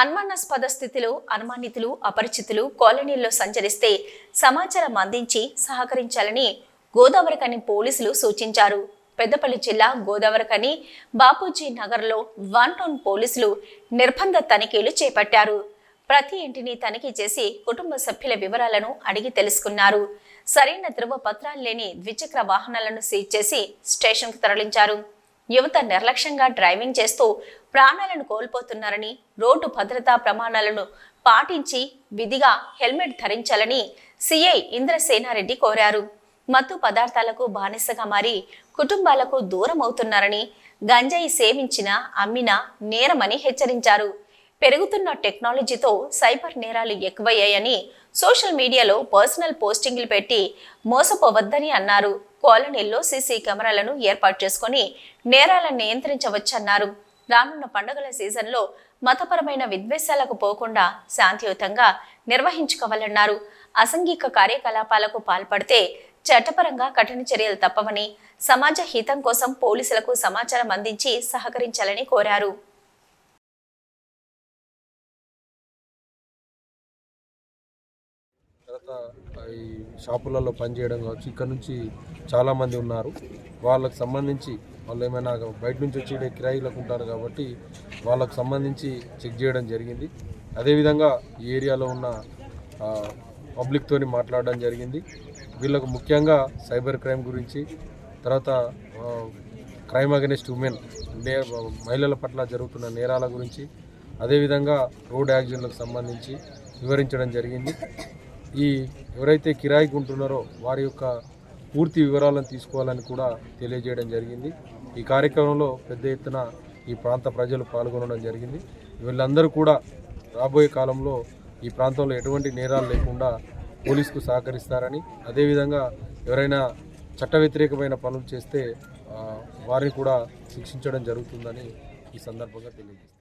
అనుమానాస్పద స్థితిలో అనుమానితులు అపరిచితులు కాలనీల్లో సంచరిస్తే సమాచారం అందించి సహకరించాలని గోదావరికని పోలీసులు సూచించారు. పెద్దపల్లి జిల్లా గోదావరికని బాపూజీ నగర్లో వన్ టౌన్ పోలీసులు నిర్బంధ తనిఖీలు చేపట్టారు. ప్రతి ఇంటిని తనిఖీ చేసి కుటుంబ సభ్యుల వివరాలను అడిగి తెలుసుకున్నారు. సరైన ధృవపత్రాలు లేని ద్విచక్ర వాహనాలను సీజ్ చేసి స్టేషన్కు తరలించారు. యువత నిర్లక్ష్యంగా డ్రైవింగ్ చేస్తూ ప్రాణాలను కోల్పోతున్నారని రోడ్డు భద్రతా ప్రమాణాలను పాటించి విధిగా హెల్మెట్ ధరించాలని సిఐ ఇంద్రసేనారెడ్డి కోరారు. మత్తు పదార్థాలకు బానిసగా మారి కుటుంబాలకు దూరం అవుతున్నారని గంజాయి సేవించిన అమ్మిన నేరమని హెచ్చరించారు. పెరుగుతున్న టెక్నాలజీతో సైబర్ నేరాలు ఎక్కువయ్యాయని సోషల్ మీడియాలో పర్సనల్ పోస్టింగ్లు పెట్టి మోసపోవద్దని అన్నారు. కాలనీల్లో సీసీ కెమెరాలను ఏర్పాటు చేసుకుని నేరాలను నియంత్రించవచ్చన్నారు. రానున్న పండుగల సీజన్లో మతపరమైన విద్వేషాలకు పోకుండా శాంతియుతంగా నిర్వహించుకోవాలన్నారు. అసంఘిక కార్యకలాపాలకు పాల్పడితే చట్టపరంగా కఠిన చర్యలు తప్పవని సమాజ హితం కోసం పోలీసులకు సమాచారం అందించి సహకరించాలని కోరారు. గత ఈ షాపులలో పనిచేయడం కావచ్చు ఇక్కడ నుంచి చాలామంది ఉన్నారు. వాళ్ళకు సంబంధించి వాళ్ళు ఏమైనా బయట నుంచి వచ్చి కిరాయిలకు ఉంటారు కాబట్టి వాళ్ళకు సంబంధించి చెక్ చేయడం జరిగింది. అదేవిధంగా ఈ ఏరియాలో ఉన్న పబ్లిక్తో పబ్లిక్తోని మాట్లాడడం జరిగింది. వీళ్ళకు ముఖ్యంగా సైబర్ క్రైమ్ గురించి తర్వాత క్రైమ్ అగెనిస్ట్ ఉమెన్ నే మహిళల పట్ల జరుగుతున్న నేరాల గురించి అదేవిధంగా రోడ్ యాక్సిడెంట్లకు సంబంధించి వివరించడం జరిగింది. ఈ ఎవరైతే కిరాయికి ఉంటున్నారో వారి యొక్క పూర్తి వివరాలను తీసుకోవాలని కూడా తెలియజేయడం జరిగింది. ఈ కార్యక్రమంలో పెద్ద ఎత్తున ఈ ప్రాంత ప్రజలు పాల్గొనడం జరిగింది. వీళ్ళందరూ కూడా రాబోయే కాలంలో ఈ ప్రాంతంలో ఎటువంటి నేరాలు లేకుండా పోలీసుకు సహకరిస్తారని అదేవిధంగా ఎవరైనా చట్ట వ్యతిరేకమైన పనులు చేస్తే వారిని కూడా శిక్షించడం జరుగుతుందని ఈ సందర్భంగా తెలియజేస్తారు